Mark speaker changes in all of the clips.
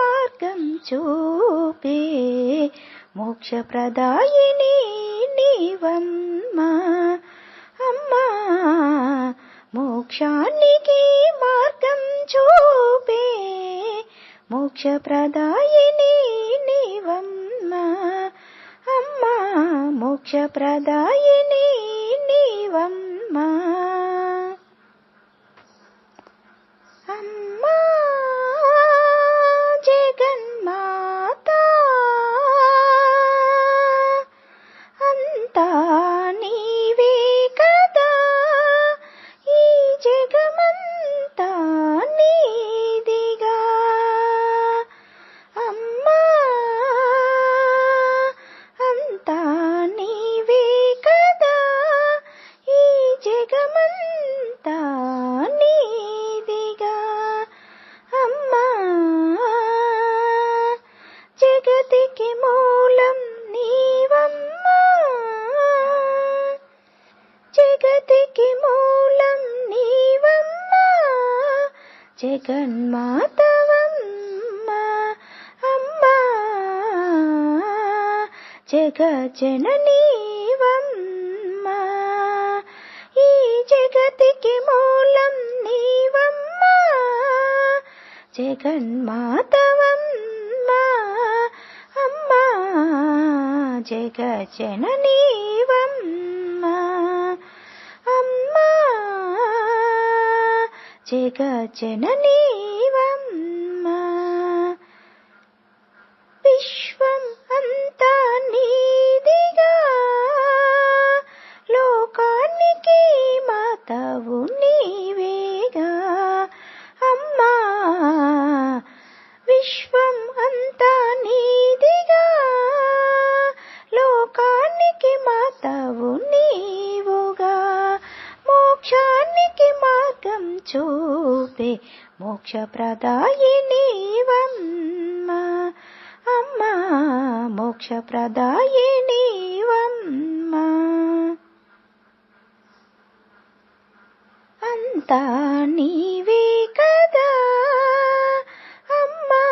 Speaker 1: మార్గం చూపే మోక్షప్రదాయిని నీవమ్మా. అమ్మా మోక్షానికి మార్గం చూపే మోక్షప్రదాయిని నీవమ్మా. అమ్మా మోక్షప్రదాయిని జగతికి మూలం నీవమ్మా జగన్మాతవమ్మా అమ్మా జగజననీవమ్మా ఈ జగతికి మూలం నీవమ్మా జగన్మాతవమ్మా అమ్మా జగజననీ జగజననీవమ్మా మోక్షప్రదాయినివమ్మా. అమ్మా మోక్షప్రదాయినివమ్మా. అంతా నీవే కదా. అమ్మా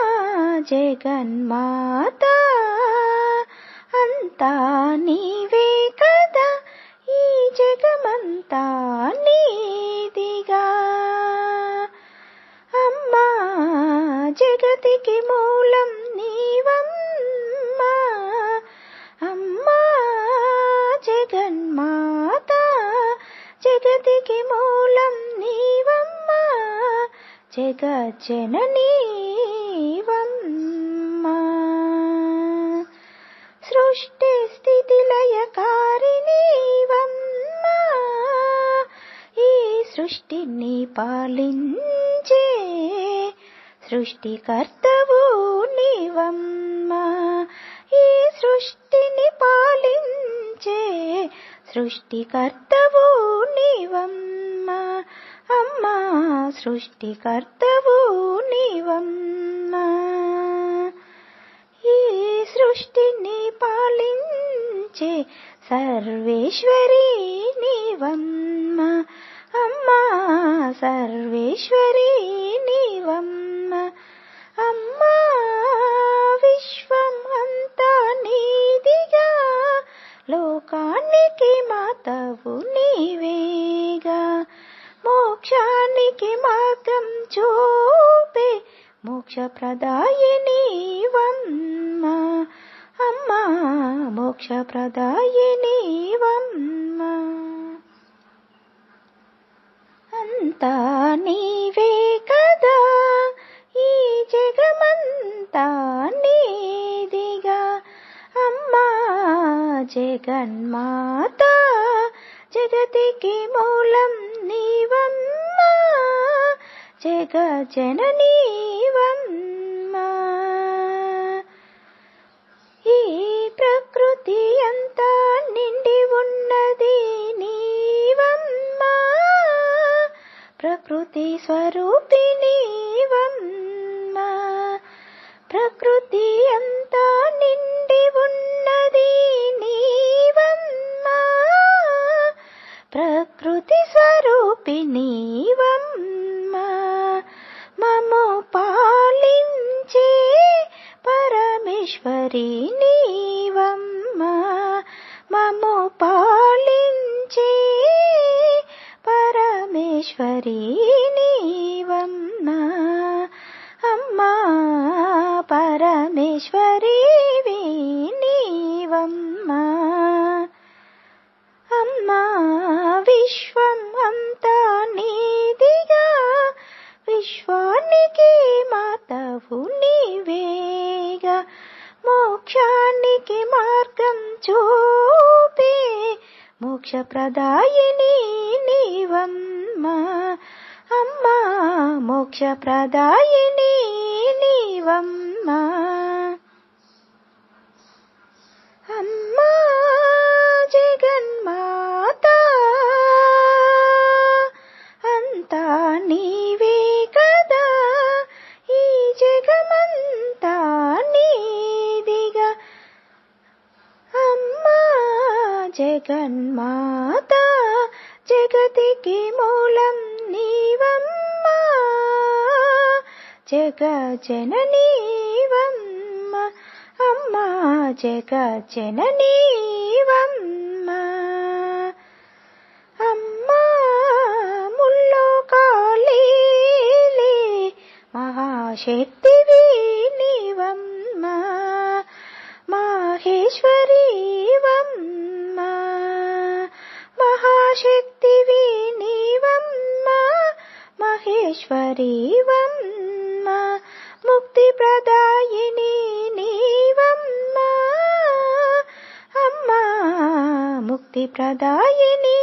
Speaker 1: జగన్మాత. అంతా నీవే జగతికి మూలం నీవమ్మా జగజ్జననీవమ్మా సృష్టి స్థితి లయకారిణీవమ్మా ఈ సృష్టిని పాలించే సృష్టికర్తవు నీవమ్మా. ఈ సృష్టిని పాలించే సృష్టికర్తవు నీవమ్మా. అమ్మా సృష్టికర్తవు నీవమ్మా. ఈ సృష్టిని పాలించే సర్వేశ్వరి నీవమ్మా. అమ్మా సర్వేశ్వరి నీవమ్మ. ప్రభు నీవేగా. మోక్షానికి మార్గం చూపే మోక్షప్రదాయినివమ్మా అమ్మా మోక్షప్రదాయినివమ్మా అంతా నీవే కదా. ఈ జగమంతా నీదిగా. అమ్మా జగన్మాత జగతికి మూలం నీవమ్మా జగజననీవమ్మా ఈ ప్రకృతి అంతా నిండి ఉన్నది నీవమ్మా ప్రకృతి స్వరూపి నీవమ్మ. ప్రకృతి అంతా చూపి నీవమ్మ మము పాలించే పరమేశ్వరి నీవమ్మ మము పాలించే పరమేశ్వరి నీవమ్మ. అమ్మా పరమేశ్వరి ప్రభు నీవేగా మోక్షానికి మార్గం చూపే మోక్ష ప్రదాయిని నీవమ్మా. అమ్మా మోక్ష ప్రదాయిని నీవమ్మా. జగన్మాత జగతికి మూలం నీవమ్మా. జగ జననీవమ్మ అమ్మా జగ జననీవమ్మ అమ్మా ముల్లో కాళీలే మహాశక్తి మహేశ్వరీవమ్మ ముక్తి ప్రదాయిని నీవమ్మ. అమ్మా ముక్తి ప్రదాయిని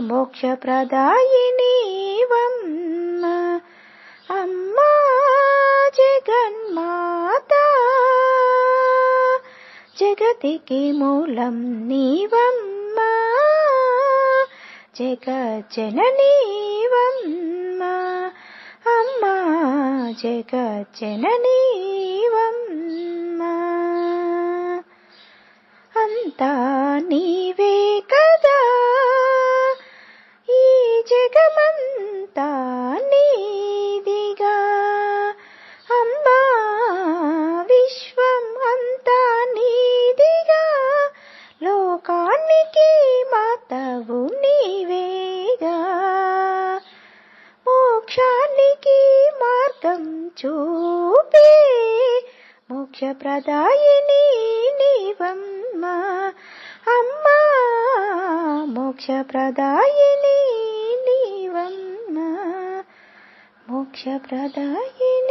Speaker 1: మోక్ష అమ్మ అమ్మా అమ్మ జగన్మాత. జగతికి మూలం నీవమ్మ. జగజ్జననీవమ్మ అమ్మ జగజ్జననీవమ్మ మోక్ష ప్రదాయిని నీవమ్మ. అమ్మా మోక్ష ప్రదాయిని నీవమ్మ. మోక్ష ప్రదాయిని